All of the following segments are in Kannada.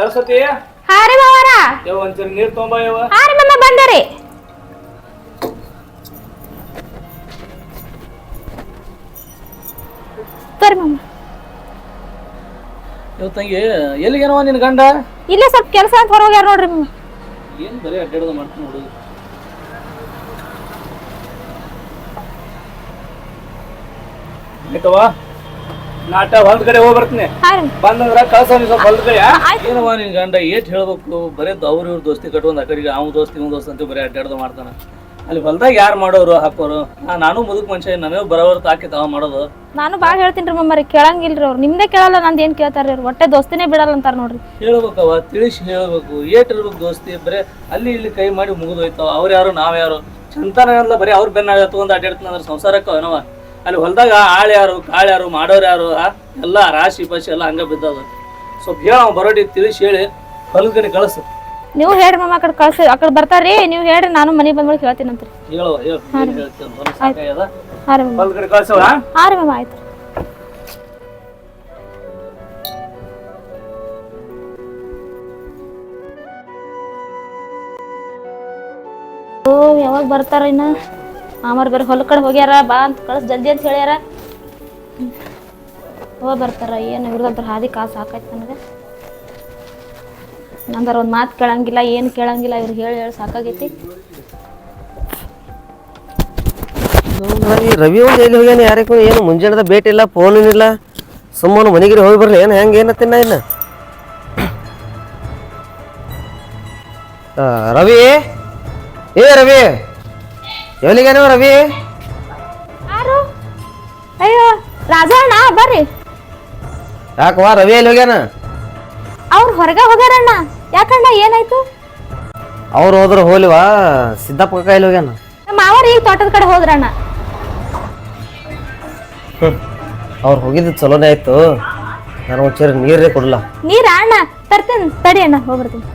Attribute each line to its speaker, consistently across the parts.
Speaker 1: ಸರಸ್ವತಿ?
Speaker 2: ಹಾ ರೀ ಮಾವಾರ.
Speaker 1: ಯವ ಒಂಚೂರು ನೀರ್ ತೊಂಬ ಯವ
Speaker 2: ಹಾ ರೀ ಮಮ್ಮ ಬಂದರಿ ಬರ್ರಿ ಮಮ್ಮ
Speaker 3: ಇವ್ ತಂಗಿ ಎಲ್ಲಿಗೇನವ ನಿನ್ ಗಂಡ?
Speaker 2: ಇಲ್ಲೇ ಸ್ವಲ್ಪ ಕೆಲಸ ಅಂತ ಹೊರಗೋಗ್ಯಾರ ನೋಡ್ರಿ ಮಮ್ಮ
Speaker 3: ಏನ್ ಬರೀ ಅಡ್ಡಾಡೋದು ಮಾಡ್ತೀನಿ ನೋಡು
Speaker 1: ಆಯ್ತವ ನಾಟ ಹೋಗಿ ಬರ್ತೀನಿ. ಬಂದಂದ್ರ ಕಳ್ಸ ನೀ ಸ್ವಲ್ಪ ಹೊಲ್ದ ಕಡೆ
Speaker 2: ಆಯ್ತು.
Speaker 3: ಏನವ ನಿನ್ ಗಂಡ ಏಟ್ ಹೇಳ್ಬೇಕು ಬರೇ ಅವ್ರ ಇವ್ರ ದೋಸ್ತಿ ಕಟ್ಕೊಂಡ್ ಆ ಕಡೆಗೆ ಅವ್ನ ದೋಸ್ತಿ ಇವ್ನ ದೋಸ್ತಿ ಅಂತ ಬರೀ ಅಡ್ಡಾಡ್ದು ಮಾಡ್ತಾನ. ಅಲ್ಲಿ ಹೊಲ್ದಾಗ ಯಾರು ಮಾಡೋರು ಹಾಕೋರು ನಾ ನಾನು ಮುದುಕ್ ಮನುಷ್ಯ ನನಗೆ ಬರೋರು ತಾಕಿ ತಾವ ಮಾಡೋದು.
Speaker 2: ನಾನು ಬಾಳ ಹೇಳ್ತೀನಿ ರೀ ಮಮ್ಮರಿ ಕೇಳಂಗಿಲ್ರಿ ಅವ್ರು. ನಿಮ್ದೇ ಕೇಳಲ್ಲ ನಂದು ಏನ್ ಕೇಳ್ತಾರ್ರಿ ಅವ್ರು? ಹೊಟ್ಟೆ ದೋಸ್ತಿನೇ ಬಿಡಲ್ಲ ಅಂತಾರ ನೋಡ್ರಿ.
Speaker 3: ಹೇಳ್ಬೇಕವ ತಿಳಿಸಿ ಹೇಳ್ಬೇಕು. ಏಟ್ ಇರ್ಬೇಕು ದೋಸ್ತಿ ಬರೇ ಅಲ್ಲಿ ಇಲ್ಲಿ ಕೈ ಮಾಡಿ ಮುಗಿದೋಯ್ತಾವ ಅವ್ರ ಯಾರು ನಾವ್ ಯಾರು? ಚಂತನ ಎಲ್ಲ ಬರೀ ಅವ್ರ ಬೆನ್ನ ತಗೊಂಡ್ ಅಡ್ಡಾಡ್ತಾನ ಅಂದ್ರೆ ಸಂಸಾರಕ್ಕ ಏನವ ಅಲ್ಲಿ ಹೊಲ್ದಾಗ ಆಳ್ ಯಾರು ಕಾಳು ಯಾರು ಮಾಡೋರು ಯಾರು? ಎಲ್ಲ ರಾಶಿ ಪಾಶಿ ಎಲ್ಲ ಹಂಗ ಬಿದ್ದದ. ಸ್ವಲ್ಪ ಹೇಳ ಬರೋಟಿ ಬರೋಡಿ ತಿಳಿಸಿ ಹೇಳಿ ಕಡೆ ಕಳಿಸು.
Speaker 2: ನೀವು ಹೇಳ್ರಿ ಮಮ್ಮ ಆ ಕಡೆ ಕಳ್ಸಿ. ಆ ಕಡೆ ಬರ್ತಾರ್ರಿ ನೀವು ಹೇಳ್ರಿ ನಾನು ಮನೆಗೆ ಬಂದ್ಮೇಲೆ ಹೇಳ್ತೀನಂತ್ರಿ
Speaker 3: ಹೇಳುವ ಹೇಳು ಏನ್ ಹೇಳ್ತೀನಿ ಹೊಲ ಸಾಕಾಗ್ಯದ
Speaker 2: ಹಾ ರೀ ಮಮ್ಮ
Speaker 1: ಹೊಲ್ದ ಕಳ್ಸವ
Speaker 2: ಹಾ ರೀ ಮಮ್ಮ ಆಯ್ತು. ಓ ಯಾವಾಗ ಬರ್ತಾರ ಇನ್ನ? ಮಾಮಾರ್ ಬೇರೆ ಹೊಲ ಕಡೆ ಹೋಗ್ಯಾರ ಬಾ ಅಂತ ಕಳ್ಸಿ ಜಲ್ದಿ ಅಂತ ಹೇಳ್ಯಾರ. ಹೋಗಿ ಬರ್ತಾರ ಏನು ಇವ್ರದ್ರ ಹಾದಿ ಕಾಸು ಸಾಕಾಯ್ತು ನನಗೆ. ನಂದರ ಒಂದು ಮಾತು ಕೇಳಂಗಿಲ್ಲ ಏನು ಕೇಳಂಗಿಲ್ಲ ಇವ್ರಿಗೆ ಹೇಳಿ ಹೇಳಿ ಸಾಕಾಗೈತಿ.
Speaker 4: ರವಿ ಒಂದು ಎಲ್ಲಿ ಹೋಗ್ಯಾನ ಯಾರಿಗೂ ಏನು ಮುಂಜಾನೆದ ಭೇಟಿ ಇಲ್ಲ ಫೋನ್ ಇಲ್ಲ. ಸುಮ್ಮನೆ ಮನೆಗಿರಿ ಹೋಗಿ ಬರ್ಲಿ ಏನು ಹೆಂಗೆ ಏನತ್ತಿನ ಇನ್ನು. ಆ, ರವಿ? ಏ ರವಿ? ಎಲ್ಲಿಗೇನವ ರವಿ?
Speaker 2: ಯಾರು? ಅಯ್ಯೋ ರಾಜಣ್ಣ ಬರ್ರಿ.
Speaker 4: ಯಾಕವಾ ರವಿ ಎಲ್ಲಿ ಹೋಗ್ಯಾನ?
Speaker 2: ಅವ್ರು ಹೊರಗೆ ಹೋಗ್ಯಾರಣ್ಣ. ಯಾಕಣ್ಣ ಏನಾಯ್ತು?
Speaker 4: ಅವ್ರು ಹೋದ್ರು ಹೋಲಿವಾ? ಸಿದ್ದಪ್ಪ ಕಾಕ ಎಲ್ಲಿ ಹೋಗ್ಯಾನ?
Speaker 2: ನಮ್ಮ ಮಾವರು ಈಗ ತೋಟದ ಕಡೆ ಹೋದ್ರಣ್ಣ.
Speaker 4: ಅವ್ರು ಹೋಗಿದ್ದು ಚಲೋನೇ ಆಯ್ತು. ನಾನು ಒಂಚೂರು ನೀರೇ ಕೊಡಲ್ಲ.
Speaker 2: ನೀರ ಅಣ್ಣ? ತರ್ತೇನೆ ತಡಿ ಅಣ್ಣ ಹೋಗ್ಬರ್ತೀನಿ.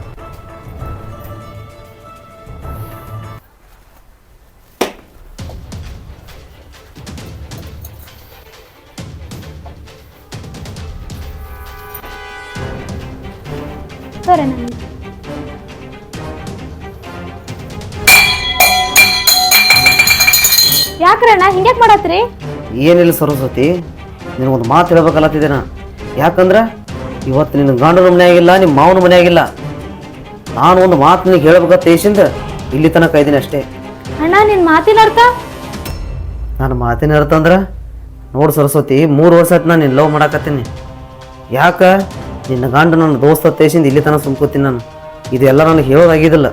Speaker 2: ಯಾಕ್ರಣ್ಣ ಹಿಂಗ್ಯಾಕ್ ಮಾಡತ್ರಿ?
Speaker 4: ಏನಿಲ್ಲ ಸರಸ್ವತಿ ನಿನಗೊಂದು ಮಾತು ಹೇಳ್ಬೇಕಲ್ಲತ್ತಿದ್ದೆ ನಾ ಯಾಕಂದ್ರೆ ಇವತ್ತು ನಿನ್ನ ಗಂಡನ ಮನೆಯಾಗಿಲ್ಲ ನಿಮ್ಮ ಮಾವನ ಮನೆಯಾಗಿಲ್ಲ. ನಾನು ಒಂದು ಮಾತು ನಿನಗೆ ಹೇಳ್ಬೇಕಂತ ಇಲ್ಲಿ ತನಕ ಇದ್ದೀನಿ ಅಷ್ಟೇ.
Speaker 2: ಅಣ್ಣ ನಿನ್ನ ಮಾತಿನ ಅರ್ಥ?
Speaker 4: ನಾನು ಮಾತಿನ ಅರ್ಥ ಅಂದ್ರೆ ನೋಡು ಸರಸ್ವತಿ ಮೂರು ವರ್ಷ ಆಯ್ತು ನಾನು ನಿನ್ನ ಲವ್ ಮಾಡಾಕತ್ತೀನಿ. ಯಾಕೆ? ನಿನ್ನ ಗಂಡ ನನ್ನ ದೋಸ್ತ ತೇಸಿಂದ ಇಲ್ಲಿ ತನಕ ಸುಮ್ಕೋತೀನಿ ನಾನು. ಇದೆಲ್ಲ ನನಗೆ ಹೇಳೋದಾಗಿದ್ದಿಲ್ಲ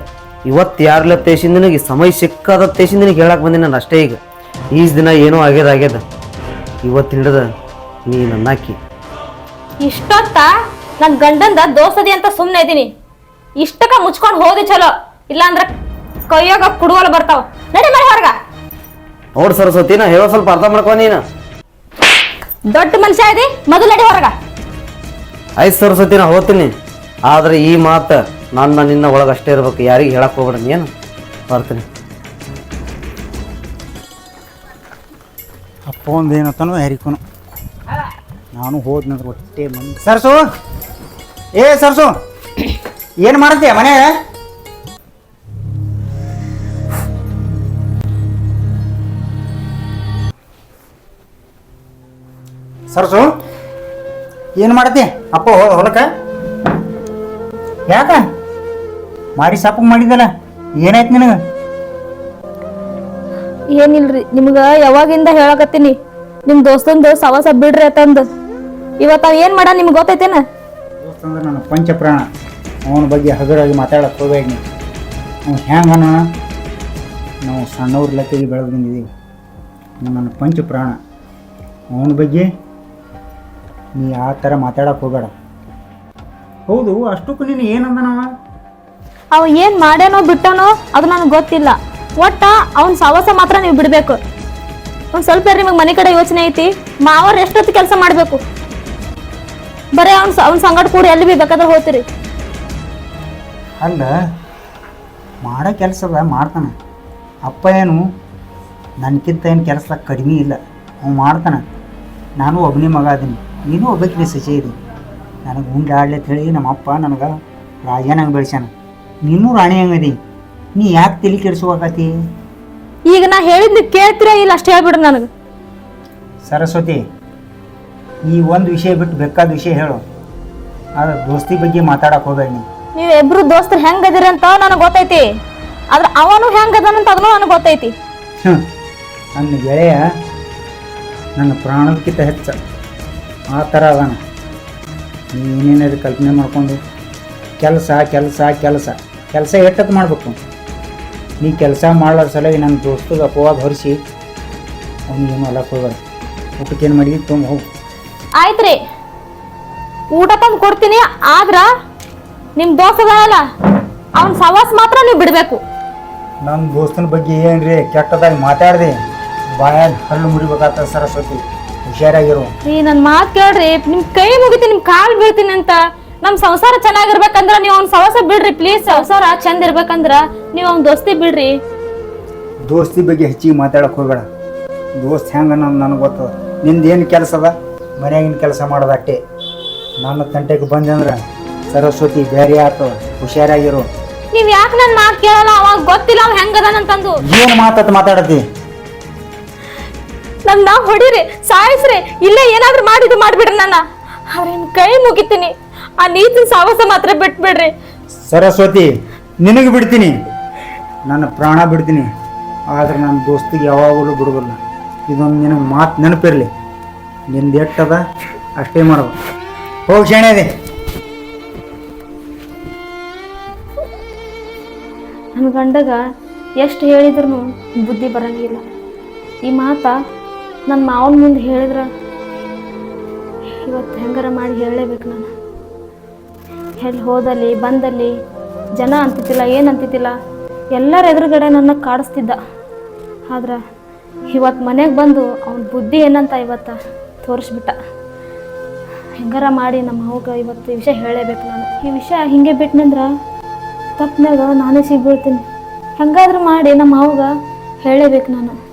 Speaker 4: ಇವತ್ತು ಯಾರಲ್ಲ ತೇಸಿಂದ ನಿನಗೆ ಸಮಯ ಸಿಕ್ಕಾದ ತೇಸಿಂದ ನಿನಗೆ ಹೇಳಕ್ಕೆ ಬಂದೀನಿ ನಾನು ಅಷ್ಟೇ ಈಗ. ಈಸ್ ದಿನ ಏನೋ ಆಗ್ಯದ ಆಗ್ಯದ. ಇವತ್ತು ಹಿಡಿದ ನೀ ನನ್ನ ಹಾಕಿ
Speaker 2: ಇಷ್ಟೊತ್ತ ನನ್ ಗಂಡಂದ ದೋಸದಿ ಅಂತ ಸುಮ್ನೆ ಇದ್ದೀನಿ. ಇಷ್ಟಕ್ಕ ಮುಚ್ಕೊಂಡು ಹೋದಿ ಚಲೋ. ಇಲ್ಲಾಂದ್ರೆ ಕೈಯಾಗ ಕುಡುವಲು ಬರ್ತಾವ. ನಡಿ ಮನೆ ಹೊರಗ.
Speaker 4: ನೋಡ್ ಸರಸ್ವತಿ ನಾ ಹೇಳೋ ಸ್ವಲ್ಪ ಅರ್ಥ ಮಾಡ್ಕೊ ನೀನು.
Speaker 2: ದೊಡ್ಡ ಮನುಷ್ಯ ಇದೆ ಮೊದಲು ನಡಿ ಹೊರಗ.
Speaker 4: ಆಯ್ತು ಸರಸ್ವತಿ ನಾ ಹೋಗ್ತೀನಿ. ಆದ್ರೆ ಈ ಮಾತು ನನ್ನ ನಿನ್ನ ಒಳಗೆ ಅಷ್ಟೇ ಇರ್ಬೇಕು. ಯಾರಿಗೆ ಹೇಳಕ್ ಹೋಗ್ಬೇಡ ಏನು ಬರ್ತೀನಿ.
Speaker 5: ಅಪ್ಪ ಒಂದು ಏನತ್ತನೋ ಯಾರಿಕೋನು ನಾನು ಹೋದ್ ನಂತರ ಒಟ್ಟೆ ಮಂದಿ ಸರ್ಸು! ಏ, ಸರ್ಸು! ಏನು ಮಾಡುತ್ತೆ ಮನೆ ಸರ್ಸು, ಏನು ಮಾಡುತ್ತೆ ಅಪ್ಪ ಹೊಲಕ್ಕ? ಯಾಕ? ಮಾರಿ ಸಾಪಕ್ ಮಾಡಿದಲ್ಲ ಏನಾಯ್ತು ನಿನಗೆ?
Speaker 2: ಏನಿಲ್ರಿ ನಿಮ್ಗ ಯಾವಾಗಿಂದ ಹೇಳಕತ್ತೀನಿ? ನಿಮ್ ದೋಸ್ತಂದು ಸವಾಸ ಬಿಡ್ರಿ ಅಂತಂದ್ ಇವತ್ತ ಏನ್ ಮಾಡ ನಿಮ್ಗೆ ಗೊತ್ತೈತೇನ?
Speaker 5: ನನ್ನ ಪಂಚ ನನ್ನ ಪಂಚಪ್ರಾಣ. ಅವನ ಬಗ್ಗೆ ಹಗುರಾಗಿ ಮಾತಾಡಕ್ ಹೋಗ್ಬೇಡಿ ನೀವು. ಅವ್ನು ಹ್ಯಾಂಗ ನಾವು ಸಣ್ಣವ್ರ ಲೆಕ್ಕಗೆ ಬೆಳೆದು ಬಂದಿದ್ದೀವಿ. ನನ್ನ ನನ್ನ ಪಂಚಪ್ರಾಣ. ಅವನ ಬಗ್ಗೆ ನೀ ಆ ಥರ ಮಾತಾಡಕ್ಕೆ ಹೋಗಬೇಡ. ಹೌದು ಅಷ್ಟಕ್ಕೂ ನೀನು ಏನಂದನವ?
Speaker 2: ಅವ ಏನು ಮಾಡ್ಯಾನೋ ಬಿಟ್ಟನೋ ಅದು ನನಗೆ ಗೊತ್ತಿಲ್ಲ. ಒಟ್ಟ ಅವ್ನ ಸವಾಸ ಮಾತ್ರ ನೀವು ಬಿಡಬೇಕು. ಒಂದ್ ಸ್ವಲ್ಪ ನಿಮಗೆ ಮನೆ ಕಡೆ ಯೋಚನೆ ಐತಿ. ಮಾವರ್ ಎಷ್ಟೊತ್ತು ಕೆಲಸ ಮಾಡಬೇಕು? ಬರೀ ಅವ್ನ ಅವ್ನ ಸಂಗಡ ಕೂಡ ಎಲ್ಲಿ ಬಿ ಬೇಕಾದ್ರೆ ಹೋಗ್ತೀರಿ.
Speaker 5: ಅಲ್ಲ, ಮಾಡೋ ಕೆಲಸ ಮಾಡ್ತಾನೆ. ಅಪ್ಪ ಏನು ನನಗಿಂತ ಏನು ಕೆಲಸ ಕಡಿಮೆ ಇಲ್ಲ. ಅವ್ನು ಮಾಡ್ತಾನೆ. ನಾನು ಒಬ್ಬನೇ ಮಗ ಅದೀನಿ. ನೀನು ಒಬ್ಬಕ್ಕೆ ಸಚೆ ಇದ್ದೀನಿ ನನಗೆ ಉಂಡೆ ಹೇಳಿ ನಮ್ಮ ಅಪ್ಪ ನನಗೆ ರಾಜನಂಗೆ ಬೆಳೆಸ್ಯಾನ. ನೀನು ರಾಣಿ ಹಂಗದಿ ನೀ ಯಾಕೆ ತಲೆ ಕೆಡಿಸುವಾಗತಿ
Speaker 2: ಈಗ ನಾ ಹೇಳಿದ್ನ ಕೇಳ್ತೀರಾ ಇಲ್ಲ ಅಷ್ಟೇ ಹೇಳ್ಬಿಡು ನನಗೆ.
Speaker 5: ಸರಸ್ವತಿ ಈ ಒಂದು ವಿಷಯ ಬಿಟ್ಟು ಬೇಕಾದ ವಿಷಯ ಹೇಳು. ಆದ್ರೆ ದೋಸ್ತಿ ಬಗ್ಗೆ ಮಾತಾಡಕ್ ಹೋಗ್ಬೇಡಿ ನೀ.
Speaker 2: ನೀವ್ ಇಬ್ರು ದೋಸ್ತರು ಹೆಂಗ್ ಅದಿರಿ ಅಂತ ನನಗೆ ಗೊತ್ತೈತಿ. ಆದ್ರೆ ಅವನು ಹೆಂಗ್ ಅದಾನಂತ ಅದನ್ನು ನನಗೆ ಗೊತ್ತೈತಿ.
Speaker 5: ಹ್ಮ್. ನನ್ನ ಗೆಳೆಯ ನನ್ನ ಪ್ರಾಣಕ್ಕಿಂತ ಹೆಚ್ಚ ಆ ಥರ ಅದಾನ. ನೀನೇನಾದ್ರು ಕಲ್ಪನೆ ಮಾಡ್ಕೊಂಡು ಕೆಲಸ ಕೆಲಸ ಕೆಲಸ ಕೆಲಸ ಎಷ್ಟತ್ತು ಮಾಡ್ಬೇಕು. ನೀ ಕೆಲಸ ಮಾಡ್ಲಾರ ಸಲುವಾಗಿ ನನ್ನ ದೋಸ್ತಗೆ ಅಪವಾದ ಹೊರಿಸಿ ಅವನಿಗೇನು ಅಲ್ಲಕ್ಕೆ ಹೋಗ್ಬೇಡ ಊಟಕ್ಕೆ ಏನು ಮಾಡಿದ್ವಿ ತುಂಬ ಹೋಗು.
Speaker 2: ಆಯ್ತ್ರಿ ಊಟ ತಂದು ಕೊಡ್ತೀನಿ ಆದ್ರ ನಿಮ್ಮ ದೋಸ್ತ ಅದಾನಲ್ಲ ಅವ್ನ ಸವಾಸ ಮಾತ್ರ ನೀವು ಬಿಡಬೇಕು.
Speaker 5: ನನ್ನ ದೋಸ್ತನ ಬಗ್ಗೆ ಏನ್ರಿ ಕೆಟ್ಟದಾಗಿ ಮಾತಾಡ್ದೆ. ಬಾಯಲ್ಲಿ ಹಲ್ಲು ಮುರಿಬೇಕಾಗ್ತದೆ ಸರಸ್ವತಿ. ಹುಷಾರಾಗಿರು.
Speaker 2: ನೀ ನನ್ನ ಮಾತು ಕೇಳ್ರಿ ನಿಮ್ಮ ಕೈ ಮುಗಿತೀನಿ ನಿಮ್ಮ ಕಾಲು ಬೀಳ್ತೀನಿ ಅಂತ. ನಮ್ ಸಂಸಾರ ಚೆನ್ನಾಗಿರ್ಬೇಕಂದ್ರ ನೀವು ಅವ್ನ ಸವಾಸ ಬಿಡ್ರಿ ಪ್ಲೀಸ್ ಸಂಸಾರ ಚಂದ ಇರ್ಬೇಕಂದ್ರ ನೀವು ಅವ್ನ ದೋಸ್ತಿ ಬಿಡ್ರಿ.
Speaker 5: ದೋಸ್ತಿ ಬಗ್ಗೆ ಹೆಚ್ಚಿಗೆ ಮಾತಾಡಕ್ ಹೋಗಬೇಡ. ದೋಸ್ತ್ ಹೆಂಗ ನನಗೆ ಗೊತ್ತದ ನಿಂದ ಏನು ಕೆಲಸ ಅದ? ಮನ್ಯಾಗಿನ ಕೆಲಸ ಮಾಡೋದು ಅಟ್ಟೆ. ನನ್ನ ತಂಟೆಗೆ ಬಂದಂದ್ರೆ ಸರಸ್ವತಿ ಬೇರೆ ಆತು ಹುಷಾರಾಗಿರು.
Speaker 2: ನೀವ್ ಯಾಕೆ ನನ್ ಮಾತ್ ಕೇಳಲ್ಲ? ಅವಾಗ ಗೊತ್ತಿಲ್ಲ ಅವ್ ಹೆಂಗ್ ಅದಾನಂತಂದು
Speaker 5: ಏನು ಮಾತತ್ ಮಾತಾಡತಿ?
Speaker 2: ನನ್ನ ಹೊಡಿರಿ ಸಾಯಿಸ್ರಿ ಇಲ್ಲೇ ಏನಾದ್ರೂ ಮಾಡಿದ್ದು ಮಾಡ್ಬಿಡ್ರಿ ನನ್ನ. ಅವ್ರ ಕೈ ಮುಗಿತೀನಿ. ಆ ನೀತಿನ ಸಾಹಸ ಮಾತ್ರ ಬಿಟ್ಬಿಡ್ರಿ.
Speaker 5: ಸರಸ್ವತಿ ನಿನಗೆ ಬಿಡ್ತೀನಿ. ನನ್ನ ಪ್ರಾಣ ಬಿಡ್ತೀನಿ. ಆದ್ರೆ ನನ್ನ ದೋಸ್ತಿಗೆ ಯಾವಾಗಲೂ ಬಿಡೋದಿಲ್ಲ ಇದೊಂದು ನಿನಗೆ ಮಾತು ನೆನಪಿರಲಿ. ನಿಂದು ಎಟ್ಟದ ಅಷ್ಟೇ ಮಾಡೋದು ಹೋಗಿ ಶಾಣೆ
Speaker 2: ನನ್ನ ಗಂಡಗ ಎಷ್ಟು ಹೇಳಿದ್ರು ಬುದ್ಧಿ ಬರಂಗಿಲ್ಲ. ಈ ಮಾತ ನನ್ನ ಮಾವನ ಮುಂದೆ ಹೇಳಿದ್ರ ಇವತ್ತು ಹೆಂಗಾರ ಮಾಡಿ ಹೇಳಲೇಬೇಕು ನಾನು. ಎಲ್ಲಿ ಹೋದಲ್ಲಿ, ಬಂದಲ್ಲಿ, ಜನ ಅಂತಿತ್ತಿಲ್ಲ ಏನು ಎಲ್ಲರ ಎದುರುಗಡೆ ನನ್ನ ಕಾಡಿಸ್ತಿದ್ದ. ಆದ್ರೆ ಇವತ್ತು ಮನೆಗೆ ಬಂದು ಅವನ ಬುದ್ಧಿ ಏನಂತ ಇವತ್ತು ತೋರಿಸ್ಬಿಟ್ಟ. ಹೆಂಗಾರ ಮಾಡಿ ನಮ್ಮ ಅವ್ಗೆ ಇವತ್ತು ಈ ವಿಷಯ ಹೇಳೇಬೇಕು ನಾನು. ಈ ವಿಷಯ ಹಿಂಗೆ ಬಿಟ್ನಂದ್ರೆ ತಪ್ಪನಾಗ ನಾನೇ ಸಿಗ್ಬಿಡ್ತೀನಿ. ಹೆಂಗಾದ್ರೂ ಮಾಡಿ ನಮ್ಮ ಅವಾಗ ಹೇಳೇಬೇಕು ನಾನು.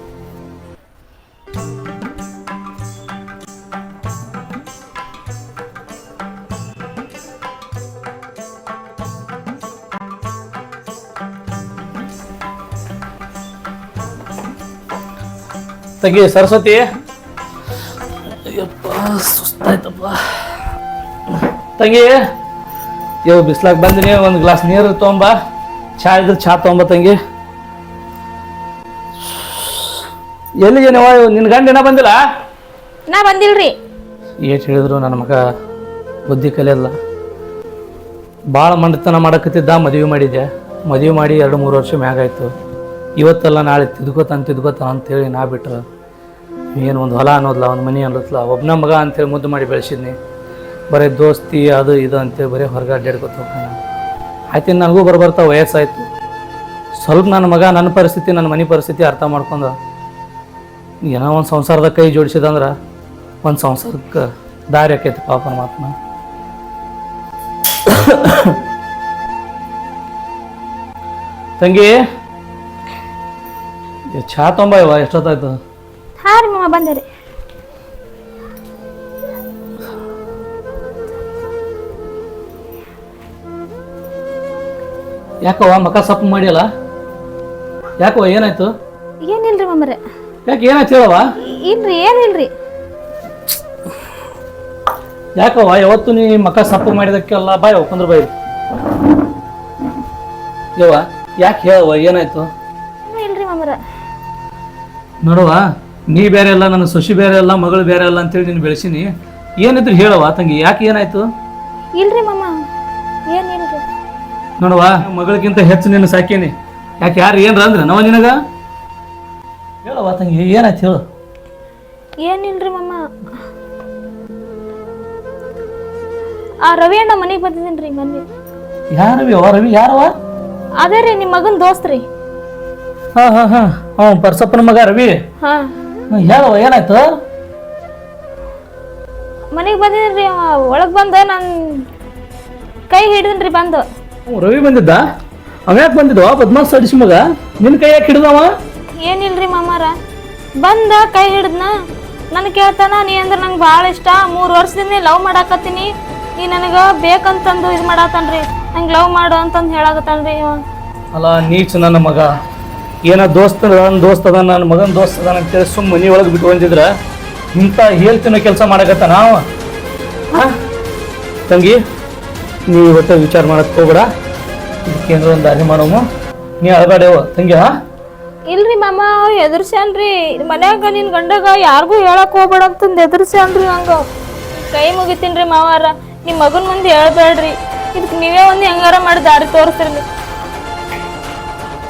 Speaker 3: ತಂಗಿ ಸರಸ್ವತಿ. ಅಯ್ಯಪ್ಪ ಸುಸ್ತಾಯ್ತಪ್ಪ. ತಂಗಿ ಇವ್ ಬಿಸ್ಲಾಗ ಬಂದಿನಿ ಒಂದು ಗ್ಲಾಸ್ ನೀರು ತೊಗೊಂಬ. ಚಾ ಇದ್ರೆ ಚಾ ತೊಗೊಂಬ ತಂಗಿ. ಎಲ್ಲಿಗೆ ನೀವು? ನಿನ್ನ ಗಂಡ ಏನ ಬಂದಿಲ್ಲ?
Speaker 2: ನಾ ಬಂದಿಲ್ರಿ.
Speaker 3: ಏಟ್ ಹೇಳಿದ್ರು ನನ್ನ ಮಗ ಬುದ್ಧಿ ಕಲಿಯಲ್ಲ ಭಾಳ ಮಂಡತನ ಮಾಡಕತ್ತಿದ್ದ ಮದುವೆ ಮಾಡಿದ್ದೆ ಮದುವೆ ಮಾಡಿ ಎರಡು ಮೂರು ವರ್ಷ ಮ್ಯಾಗಾಯ್ತು ಇವತ್ತೆಲ್ಲ ನಾಳೆ ತಿದ್ಕೋತಾನೆ ತಿದ್ಕೋತಾನ ಅಂತೇಳಿ ನಾ ಬಿಟ್ರೆ ಏನು ಒಂದು ಹೊಲ ಅನ್ನೋದಿಲ್ಲ ಒಂದು ಮನೆ ಅನ್ನೋದಿಲ್ಲ ಒಬ್ಬನ ಮಗ ಅಂತೇಳಿ ಮುದ್ದು ಮಾಡಿ ಬೆಳೆಸಿದ್ನಿ. ಬರೀ ದೋಸ್ತಿ, ಅದು ಇದು ಅಂತೇಳಿ ಬರೀ ಹೊರಗೆ ಅಡ್ಡಾಡ್ಕೊತ ಹೋಗ್ತಾನೆ ಆಯ್ತು ನನಗೂ ಬರ್ಬರ್ತಾ ವಯಸ್ಸಾಯಿತು. ಸ್ವಲ್ಪ ನನ್ನ ಮಗ ನನ್ನ ಪರಿಸ್ಥಿತಿ, ನನ್ನ ಮನೆ ಪರಿಸ್ಥಿತಿ ಅರ್ಥ ಮಾಡ್ಕೊಂಡು. ಏನೋ ಒಂದು ಸಂಸಾರದ ಕೈ ಜೋಡಿಸಿದಂದ್ರೆ ಒಂದು ಸಂಸಾರಕ್ಕೆ ದಾರಿ ಆಕೈತಿ ಪಾಪ ಮಾತನ್ನ ತಂಗಿ ಏ, ಚಾ ತೊಂಬ ಇವ ಎಷ್ಟೊತ್ತಾಯ್ತು?
Speaker 2: ಹಾ ರೀ ಮಾಮ ಬಂದೆ ರೀ.
Speaker 3: ಯಾಕವ್ವ ಮಕ ಸಪ್ಪು ಮಾಡಿಯಲ್ಲ? ಯಾಕವ್ವ ಏನಾಯ್ತು?
Speaker 2: ಏನಿಲ್ರಿ ಮಾಮರೆ?
Speaker 3: ಯಾಕೆ ಏನಾಯ್ತು ಹೇಳವ್ವ?
Speaker 2: ಇಲ್ರಿ ಏನಿಲ್ರಿ.
Speaker 3: ಯಾಕವ್ವ ಯಾವತ್ತು ನೀ ಮಕ ಸಪ್ಪು ಮಾಡಿದಕ್ಕೆಲ್ಲ ಬಾಯ್ ಕುಂದ್ರ ಬಾಯ್? ಯವ್ವ ಯಾಕೆ ಹೇಳವ್ವ ಏನಾಯ್ತು? ನೋಡುವ ನೀ ಬೇರೆ ಅಲ್ಲ ನನ್ನ ಸೊಸಿ ಬೇರೆ ಅಲ್ಲ ಮಗಳು ಬೇರೆ ಅಲ್ಲ ಅಂತೇಳಿ ನೀನು ಬೆಳೆಸಿನಿ. ಏನಿದ್ರು ಹೇಳವ್ವ ತಂಗಿ ಯಾಕೆ ಏನಾಯ್ತು?
Speaker 2: ಇಲ್ರಿ ಮಾಮ ಏನಿಲ್ರಿ
Speaker 3: ನೋಡುವ ಮಗಳಿಗಿಂತ ಹೆಚ್ಚು ನಿನ್ನ ಸಾಕೇನಿ. ಯಾಕೆ ಯಾರು ಏನ್ರ ಅಂದ್ರೆ ನಾವ ನಿನಗ? ಹೇಳವ್ವ ತಂಗಿ ಏನಾಯ್ತು ಹೇಳು.
Speaker 2: ಏನಿಲ್ರಿ ಮಾಮ. ಆ ರವಿ ಅಣ್ಣ ಮನೆಗೆ ಬಂದಿದ್ದೀನಿ ರೀ ಮೊನ್ನೆ
Speaker 3: ಯಾರವಿ ಅವ ರವಿ ಯಾರವ
Speaker 2: ಅದೇ ರೀ ನಿಮ್ಮ ಮಗನ ದೋಸ್ತ್ ರೀ
Speaker 3: ಹಾ ಹಾ ಹಾ. ಪರ್ಸಪ್ಪನ ಮಗ ರವಿ
Speaker 2: ಹಾ.
Speaker 3: ಏನಾಯ್ತು?
Speaker 2: ಮನೆಗೆ ಬಂದಿದ್ರಿ ಒಳಗೆ ಬಂದ ನಾನು ಕೈ ಹಿಡಿದ್ರಿ ಬಂದು.
Speaker 3: ರವಿ ಬಂದಿದ್ದ? ಅವ ಯಾಕೆ ಬಂದಿದ್ವ? ಬದ್ಮಾಸ್ ಅಡಿಸಿ ಮಗ? ನಿನ್ ಕೈ ಯಾಕೆ ಹಿಡಿದವ
Speaker 2: ಏನಿಲ್ರಿ ಮಾಮಾರ? ಬಂದ ಕೈ ಹಿಡಿದ್ನ. ನನ್ ಕೇಳ್ತಾನ ನೀ ಅಂದ್ರೆ ನಂಗೆ ಭಾಳ ಇಷ್ಟ. ಮೂರು ವರ್ಷದಿಂದ ಲವ್ ಮಾಡಾಕತ್ತೀನಿ. ನೀ ನನಗ ಬೇಕಂತಂದು ಇದು ಮಾಡಾತನ್ರಿ. ನಂಗೆ ಲವ್ ಮಾಡು ಅಂತಂದು ಹೇಳಾಕತ್ತಾನ್ರಿ ಇವ.
Speaker 3: ಅಲ್ಲ ನೀಚ ನನ್ನ ಮಗ. ಏನ ದೋಸ್ತ ನನ್ನ ದೋಸ್ತ ಅದ ನನ್ನ ಮಗನ ದೋಸ್ತ ಅದ ಅಂತೇಳಿ ಸುಮ್ಮ ಮನೆ ಒಳಗೆ ಬಿಟ್ಟು ಬಂದಿದ್ರ ಇಂಥ ಹೇಳ್ತಿನ ಕೆಲಸ ಮಾಡಕತ್ತ ನಾವು? ತಂಗಿ, ನೀ ಇವತ್ತ ವಿಚಾರ ಮಾಡಕ್ ಹೋಗ್ಬೇಡ. ಏನಾರ ಒಂದು ದಾರಿ ಮಾಡೋಮು ನೀ ಅಳಬೇಡವ ತಂಗಿ, ಹಾ?
Speaker 2: ಇಲ್ರಿ ಮಾಮ ಎದುರ್ಸ್ಯಾನ್ರಿ. ಮನ್ಯಾಗ ನಿನ್ ಗಂಡಗ ಯಾರಿಗೂ ಹೇಳಕ್ ಹೋಗ್ಬೇಡ ಅಂತಂದು ಎದುರ್ಸ್ಯಾನ್ರಿ ನಂಗ. ಕೈ ಮುಗಿತೀನ್ರಿ ಮಾವಾರ. ನಿಮ್ ಮಗನ ಮುಂದೆ ಹೇಳ್ಬೇಡ್ರಿ. ಇದಕ್ಕೆ ನೀವೇ ಒಂದು ಹೆಂಗಾರ ಮಾಡಿ ದಾರಿ ತೋರಿಸ್ತಿರ್ಲಿ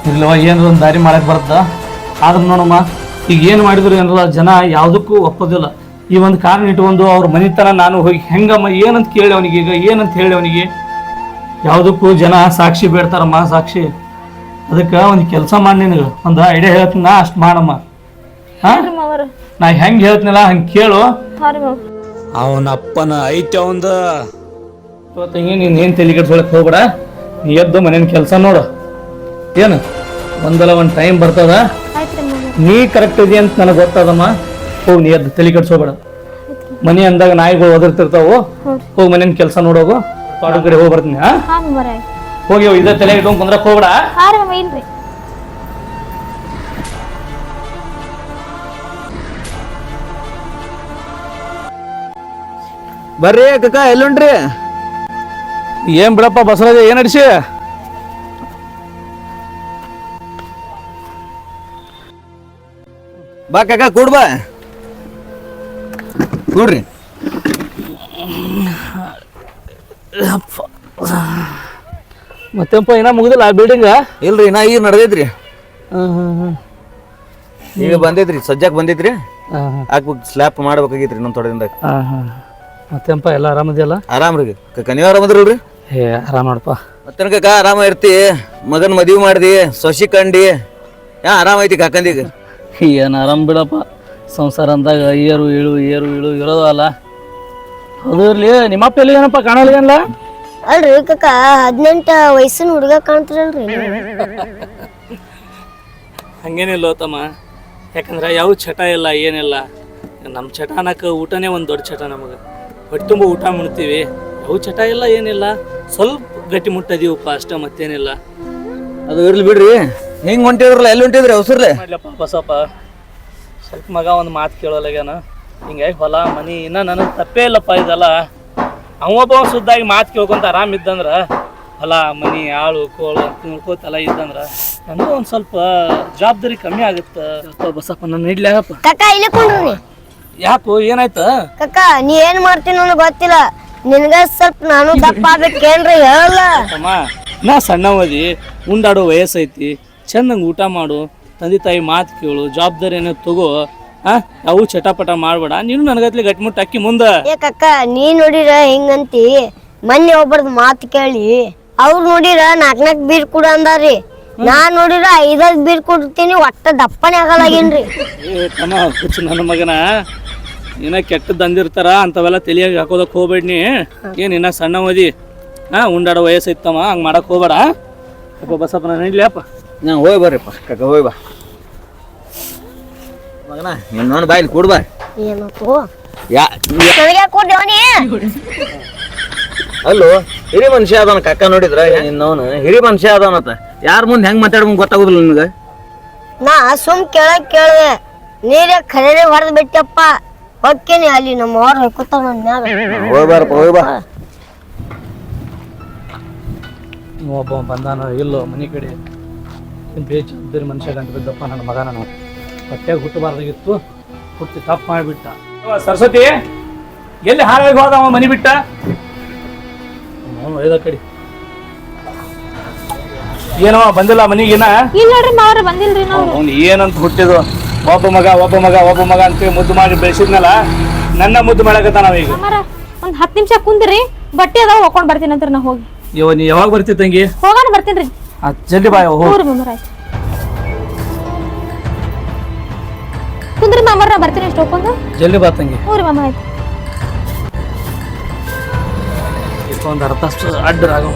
Speaker 3: ಇಲ್ಲವ ಏನಾರ ಒಂದು ದಾರಿ ಮಾಡಕ್ಕೆ ಬರುತ್ತ? ಆದ್ರೆ ನೋಡಮ್ಮ ಈಗ ಏನು ಮಾಡಿದ್ರು ಏನಲ್ಲ ಜನ ಯಾವುದಕ್ಕೂ ಒಪ್ಪೋದಿಲ್ಲ. ಈ ಒಂದು ಕಾರಣ ಇಟ್ಕೊಂಡು ಅವ್ರ ಮನಿತನ ನಾನು ಹೋಗಿ ಹೆಂಗಮ್ಮ ಏನಂತ ಕೇಳಿ ಅವನಿಗೆ ಈಗ ಏನಂತ ಹೇಳಿ ಅವನಿಗೆ? ಯಾವುದಕ್ಕೂ ಜನ ಸಾಕ್ಷಿ ಬೇಡ್ತಾರಮ್ಮ ಸಾಕ್ಷಿ. ಅದಕ್ಕೆ ಒಂದು ಕೆಲಸ ಮಾಡಿ ನಿನಗೆ. ಒಂದು ಐಡಿಯಾ ಹೇಳ್ತೀನಿ ನಾ ಅಷ್ಟು ಮಾಡಮ್ಮ. ನಾ ಹೆಂಗೆ ಹೇಳ್ತೀನಲ್ಲ ಹಂಗೆ ಕೇಳು.
Speaker 1: ಅವನ ಅಪ್ಪನ ಐತೆ ಅವಂದ.
Speaker 3: ಇವತ್ತಿಗೆ ನೀನು ಏನು ತಲೆ ಕೆಡ್ಸೋಳಕ್ಕೆ ಹೋಗ್ಬೇಡ. ನೀ ಎದ್ದು ಮನೇನ ಕೆಲಸ ನೋಡು. ಏನು? ಒಂದಲ್ಲ ಒಂದು ಟೈಮ್ ಬರ್ತದ? ನೀ ಕರೆಕ್ಟ್ ಇದೆಯಾ ಅಂತ ನನಗೆ ಗೊತ್ತದಮ್ಮ. ಹೋಗಿ ನೀ ಅದು ತಲೆ ಕೆಡ್ಸೋಬೇಡ ಮನೆ ಅಂದಾಗ ನಾಯಿಗಳು ಒದರ್ತಿರ್ತಾವು? ಹೋಗಿ ಮನೇನ ಕೆಲಸ ನೋಡೋಗು. ಪಾಡು ಕಡೆ ಹೋಗಿ ಬರ್ತೀನಿ ಹೋಗಿ ಇದೇ ತಲೆ ಇಟ್ಕೊಂಡು ಕುಂದ್ರಕ್ ಹೋಗ್ಬೇಡ.
Speaker 1: ಬರ್ರಿ ಕಕ್ಕ ಎಲ್ಲುಂಡ್ರಿ?
Speaker 3: ಏನ್ ಬಿಡಪ್ಪ ಬಸವರಾಜ ಏನ್ ನಡಿಸಿ?
Speaker 1: ಬಾ ಕಾಕ ಕೂಡ್ ಬಾ. ಕೂಡ್ರಿ.
Speaker 3: ಮತ್ತೆಪ್ಪ ಇನ್ನ ಆ ಬಿಲ್ಡಿಂಗ್
Speaker 1: ಇಲ್ರಿ ನಾ ಈಗ ನಡೆದೈತ್ರಿ. ಈಗ ಬಂದೈತ್ರಿ ಸಜ್ಜಾಕ್ ಬಂದೈತ್ರಿ. ಹಾಕ್ಬೇಕು ಸ್ಲ್ಯಾಪ್ ಮಾಡ್ಬೇಕಾಗಿತ್ರಿ ನಮ್ಮ ತೊಡದಿಂದ
Speaker 3: ಮತ್ತೆಪ್ಪ ಎಲ್ಲ ಆರಾಮದಿಯಲ್ಲ?
Speaker 1: ಆರಾಮ್ ರೀ ಕಕ್ಕ ನೀವು ಆರಾಮದ್ರಲ್ರಿ
Speaker 3: ಏ ಆರಾಮ್ ನೋಡಪ್ಪ.
Speaker 1: ಮತ್ತೆ ಕಾಕ ಆರಾಮ ಇರ್ತಿ. ಮಗನ್ ಮದ್ವಿ ಮಾಡ್ದಿ ಸೊಸಿ ಕಂಡಿ. ಯಾ ಆರಾಮ ಐತಿ ಕಾಕಂದಿಗ?
Speaker 3: ಏನ್ ಆರಾಮ್ ಬಿಡಪ್ಪ. ಸಂಸಾರ ಅಂದಾಗ ಏರು ಇಳು ಏರು ಇಳು ಇರೋದು ಅಲ್ಲ. ಅದು ಇರ್ಲಿ. ನಿಮ್ಮಪ್ಪ ಎಲ್ಲಿ ಏನಪ್ಪ ಕಾಣಲ್ಲ ಏನಲ್ಲ
Speaker 6: ಅಲ್ರಿ ಕಕ್ಕ ಹದಿನೆಂಟು ವಯಸ್ಸಿನ ಹುಡುಗ ಕಾಣ್ತಿರಲ್ರಿ.
Speaker 3: ಹಂಗೇನಿಲ್ಲ ತಮ್ಮ. ಯಾಕಂದ್ರೆ ಯಾವ ಚಟ ಇಲ್ಲ ಏನಿಲ್ಲ. ನಮ್ಮ ಚಟ ಅನ್ನಕ್ಕೆ ಊಟನೇ ಒಂದು ದೊಡ್ಡ ಚಟ ನಮಗೆ. ಹೊಟ್ಟೆ ತುಂಬ ಊಟ ಮುಣ್ತೀವಿ ಯಾವ ಚಟ ಇಲ್ಲ ಏನಿಲ್ಲ. ಸ್ವಲ್ಪ ಗಟ್ಟಿ ಮುಟ್ಟದೀವಪ್ಪ ಅಷ್ಟೇ ಮತ್ತೇನಿಲ್ಲ.
Speaker 1: ಅದು ಇರ್ಲಿ ಬಿಡ್ರಿ. ಹಿಂಗ್ ಹೊಂಟಿದ್ರಲ್ಲ ಎಲ್ಲಿ ಹೊಂಟಿದ್ರಿ ಹೊಸರ್ಲೆ?
Speaker 3: ಮಾಡ್ಲಪ್ಪ ಬಸಪ್ಪ. ಸ್ವಲ್ಪ ಮಗ ಒಂದು ಮಾತು ಕೇಳೋಲ್ಲಗೇನ ಹಿಂಗಾಗಿ ಹೊಲ ಮನಿ ಇನ್ನ ನನಗೆ ತಪ್ಪೇ ಇಲ್ಲಪ್ಪ ಇದೆಲ್ಲ. ಅವೊಬ್ಬ ಸುದ್ದಾಗಿ ಮಾತು ಕೇಳ್ಕೊಂತ ಆರಾಮ್ ಇದ್ದಂದ್ರ ಹೊಲ ಮನಿ ಆಳು ಕೋಳು ಅಂತ ನೋಡ್ಕೋತೆಲ್ಲ ಇದ್ದಂದ್ರ ನನಗೂ ಒಂದು ಸ್ವಲ್ಪ ಜವಾಬ್ದಾರಿ ಕಮ್ಮಿ ಆಗುತ್ತೆ. ಸ್ವಲ್ಪ ಬಸಪ್ಪ ನನ್ನ ಇಡ್ಲ್ಯಾಗಪ್ಪ
Speaker 6: ಕಕ್ಕ ಇಲ್ಲೇ ಕೊಂಡ್ರಿ
Speaker 3: ಯಾಕೋ ಏನಾಯ್ತ?
Speaker 6: ಕಕ್ಕ ನೀ ಏನ್ ಮಾಡ್ತೀನಿ ನನಗೆ ಗೊತ್ತಿಲ್ಲ. ನಿನಗ ಸ್ವಲ್ಪ ನಾನು ದಪ್ಪ ಆಗ್ಬೇಕೇನ್ರಿ ಹೇಳಲ್ಲ.
Speaker 3: ತಮ್ಮ ನಾ ಸಣ್ಣವದಿ ಉಂಡಾಡೋ ವಯಸ್ಸೈತಿ. ಚಂದಂಗೆ ಊಟ ಮಾಡು ತಂದೆ ತಾಯಿ ಮಾತು ಕೇಳು ಜವಾಬ್ದಾರಿಯನ್ನು ತಗೋ ಆ? ಅವು ಚಟಪಟ ಮಾಡಬೇಡ. ನೀನು ನನಗತ್ಲಿ ಗಟ್ಟಿಮುಟ್ಟ ಅಕ್ಕಿ ಮುಂದೆ.
Speaker 6: ಏ ಕಕ್ಕ ನೀ ನೋಡಿರ ಹಿಂಗಂತಿ? ಮೊನ್ನೆ ಒಬ್ಬರದ್ ಮಾತು ಕೇಳಿ ಅವ್ರು ನೋಡಿರ ನಾಲ್ಕು ನಾಕ್ ಬೀರ್ ಕುಡ ಅಂದಾರಿ. ನಾ ನೋಡಿರ ಐದೈದು ಬೀರ್ ಕೊಡ್ತೀನಿ ಒಟ್ಟ ದಪ್ಪನೆ ಆಗಲ್ಲಾಗೇನ್ರಿ
Speaker 3: ಏ ತಮ್ಮ ಹುಚ್ಚು ನನ್ನ ಮಗನ. ಏನ ಕೆಟ್ಟ ದಂದಿರ್ತಾರ ಅಂತವೆಲ್ಲ ತಲೆಯಾಗಿ ಹಾಕೋದಕ್ಕೆ ಹೋಗ್ಬೇಡಿ ಏನು ಇನ್ನ ಸಣ್ಣವದಿ ಹಾ ಉಂಡಾಡೋ ವಯಸ್ಸೈತಮ್ಮ ಹಂಗೆ ಮಾಡಕ್ ಹೋಗ್ಬೇಡ. ಅಪ್ಪ ಬಸಪ್ಪ ನಾನು ಇಡ್ಲಿಯಪ್ಪ
Speaker 1: ನಾ ಹೋಗಿ ಬರ್ರಿಪ್ಪ ಕಕ್ಕ ಹೋಗಿ ಬಾ. ಮಗನ ಇನ್ನೊಂದು ಬಾಯಿಲಿ ಕೂಡ್ ಬಾ.
Speaker 6: ಏನಪ್ಪು?
Speaker 1: ಯಾ
Speaker 6: ನನಗೆ ಕೊಡ್ದೇವನಿ
Speaker 1: ಅಲ್ಲೋ ಹಿರಿ ಮನುಷ್ಯ ಅದಾನ ಕಕ್ಕ ನೋಡಿದ್ರ? ನಿನ್ನವನು ಹಿರಿ ಮನುಷ್ಯ ಅದಾನತ್ತ ಯಾರ ಮುಂದೆ ಹೆಂಗ್ ಮಾತಾಡ್ಬೇಕು ಗೊತ್ತಾಗುದಿಲ್ಲ ನಿಮ್ಗೆ
Speaker 6: ನಾ ಸುಮ್ ಕೇಳಕ್ ಕೇಳಿದೆ. ನೀರೇ ಖರೇನೆ ಹೊಡೆದ್ ಬಿಟ್ಟಪ್ಪ. ಹೊಕ್ಕೇನಿ ಅಲ್ಲಿ ನಮ್ಮ ಅವ್ರ ಹೊಯ್ಕೊತಾರ ನನ್ನ ಮ್ಯಾಗ.
Speaker 1: ಹೋಗಿ ಬಾರಪ್ಪ ಹೋಗಿ ಬಾ.
Speaker 3: ಒಬ್ಬ ಬಂದಾನ ಇಲ್ಲೋ ಮನೆ ಕಡೆ. ಬೇಜವಾಬ್ದಾರಿ ಮನುಷ್ಯ ಗಂಟು ಬಿದ್ದಪ್ಪ ನನ್ನ ಮಗ ನಾನು ಹೊಟ್ಟೆಗೆ ಹುಟ್ಟಬಾರ್ದಾಗಿತ್ತು. ಹುಟ್ಟಿ ತಪ್ಪು ಮಾಡಿಬಿಟ್ಟ. ಸರಸ್ವತಿ ಎಲ್ಲಿ ಹಾಳಾಗಿ ಹೋದ ಅವ ಮನೆ ಬಿಟ್ಟ? ಕಡಿ. ಏನೋ ಬಂದಿಲ್ಲ ಮನೆಗೇನ?
Speaker 2: ಇಲ್ಲ ನೋಡ್ರಿ ಮಾವ್ರ ಬಂದಿಲ್ರಿ ನಾವು.
Speaker 3: ಅವ್ನು ಏನಂತ ಹುಟ್ಟಿದು ಒಬ್ಬ ಮಗ ಒಬ್ಬ ಮಗ ಒಬ್ಬ ಮಗ ಅಂತ ಮುದ್ದು ಮಾಡಿ ಬೆಳೆಸಿದ್ನಲ್ಲ ನನ್ನ ಮುದ್ದು ಮಾಡಕತ್ತ ನಾವೀಗ
Speaker 2: ಒಂದ್ ಹತ್ತು ನಿಮಿಷ ಕುಂದ್ರಿ ಬಟ್ಟೆ ಅದಾವ ಹೋಗ್ಕೊಂಡ್ ಬರ್ತೀನಿ ಅಂತ ನಾ ಹೋಗಿ.
Speaker 3: ಇವ ನೀ ಯಾವಾಗ ಬರ್ತಿ ತಂಗಿ?
Speaker 2: ಹೋಗೋಣ ಬರ್ತೀನಿ
Speaker 3: ಆ, ಜಲ್ದಿ ಬಾಯ್ ಹೋಗ್
Speaker 2: ಮಾಮಾರ ಆಯ್ತು ಕುಂದ್ರಿ ಮಾಮಾರ ನಾ ಬರ್ತೀನಿ ಅಷ್ಟು ಒಪ್ಪಂದು
Speaker 3: ಜಲ್ದಿ ಬಾ ತಂಗಿ
Speaker 2: ಹ್ಞೂ ರೀ ಮಾಮ ಆಯ್ತು
Speaker 3: ಅರ್ಧ ಅಡ್ಡರಾಗವ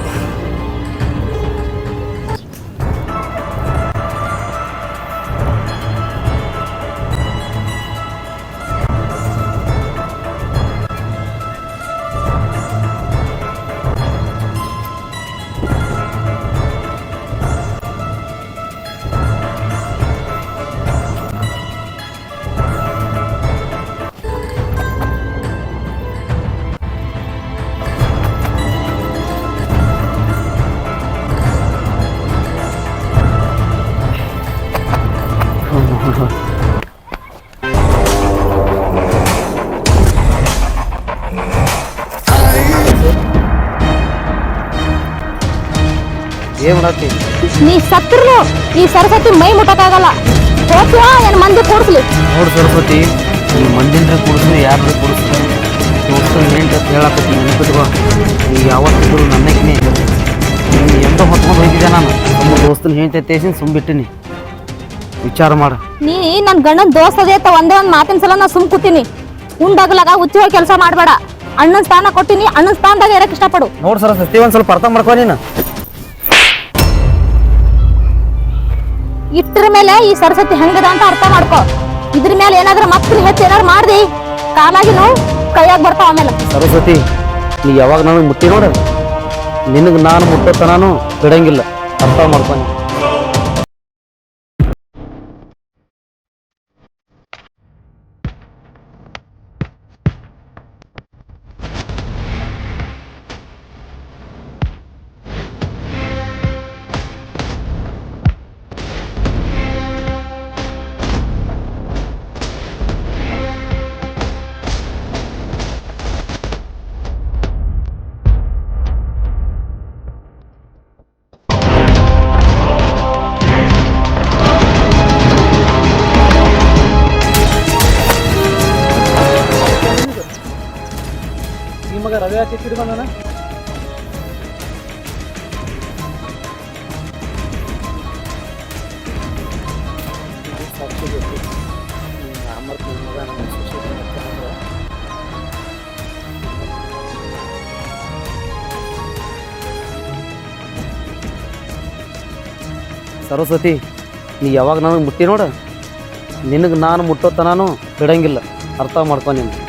Speaker 4: ಏನ್ ಮಾಡತ್ತಿ
Speaker 2: ನೀ ಸತ್ರು ಈ ಸರಸ್ವತಿ ಮೈ ಮುಟ್ಟಕ್ಕಾಗಲ್ಲ. ಹೋಗ್ತೀವಾ ಏನ್ ಮಂದಿ ಕೂಡಿಸ್ಲಿ
Speaker 4: ನೋಡು ಸರಸ್ವತಿ ಈ ಮಂದಿನ ಕುಡಿಸ್ಲಿ ಯಾರು ಕುಡಿಸ್ಲಿ ದೋಸ್ತನ ಹೆಂಡ್ತಿ ಅಂತ ನೆನಪಿಟ್ಕೋ. ನೀ ಯಾವತ್ತಿದ್ರು ನನ್ನಕಿನೇ ನೀನು ಎಂತ ಹೊತ್ಕೊಂಡು ಹೋಗಿದ್ದೆ ನಾನು? ನಮ್ಮ ದೋಸ್ತನ ಹೆಂಡ್ತಿ ತೇಸಿನ ಸುಮ್ಬಿಟ್ಟಿನಿ. ವಿಚಾರ ಮಾಡ.
Speaker 2: ನೀ ನನ್ನ ಗಂಡನ ದೋಸ್ತ ಅದೇ ಅಂತ ಒಂದೇ ಒಂದು ಮಾತಿನ ಸಲ ನಾ ಸುಮ್ ಕೂತೀನಿ. ಉಂಡಾಗ್ಲಾಗ ಹುಚ್ಚಿ ಹೋಗಿ ಕೆಲಸ ಮಾಡಬೇಡ. ಅಣ್ಣನ ಸ್ಥಾನ ಕೊಟ್ಟಿನಿ ಅಣ್ಣನ ಸ್ಥಾನದಾಗ ಇರಕ್ಕೆ ಇಷ್ಟಪಡು.
Speaker 4: ನೋಡು ಸರಸ್ವತಿ ಒಂದು ಸ್ವಲ್ಪ ಅರ್ಥ ಮಾಡ್ಕೋ ನೀನು.
Speaker 2: ಇಟ್ಟರ ಮೇಲೆ ಈ ಸರಸ್ವತಿ ಹೆಂಗದ ಅಂತ ಅರ್ಥ ಮಾಡ್ಕೋ. ಇದ್ರ ಮೇಲೆ ಏನಾದ್ರೂ ಮಕ್ಕಳು ಹೆಚ್ಚು ಏನಾದ್ರು ಮಾಡ್ದಿ ನಾವು ಕೈಯಾಗ ಬರ್ತಾವ ಆಮೇಲೆ.
Speaker 4: ಸರಸ್ವತಿ, ನೀ ಯಾವಾಗ ನನಗೆ ಮುಟ್ಟಿ ನೋಡು. ನಿನಗೆ ನಾನು ಮುಟ್ಟೋ ನಾನು ಬಿಡಂಗಿಲ್ಲ. ಅರ್ಥ ಮಾಡ್ಕೊಂಡು
Speaker 3: ಈ ಮಗ ರವೆ ಹಾಕಿ ತಿಡಿ ಬಂದನ
Speaker 4: ಸರಸ್ವತಿ, ನೀ ಯಾವಾಗ ನನಗೆ ಮುಟ್ಟಿ ನೋಡು? ನಿನಗೆ ನಾನು ಮುಟ್ಟೋ ತನಾನು ಬಿಡಂಗಿಲ್ಲ. ಅರ್ಥ ಮಾಡ್ಕೊ ನೀನು.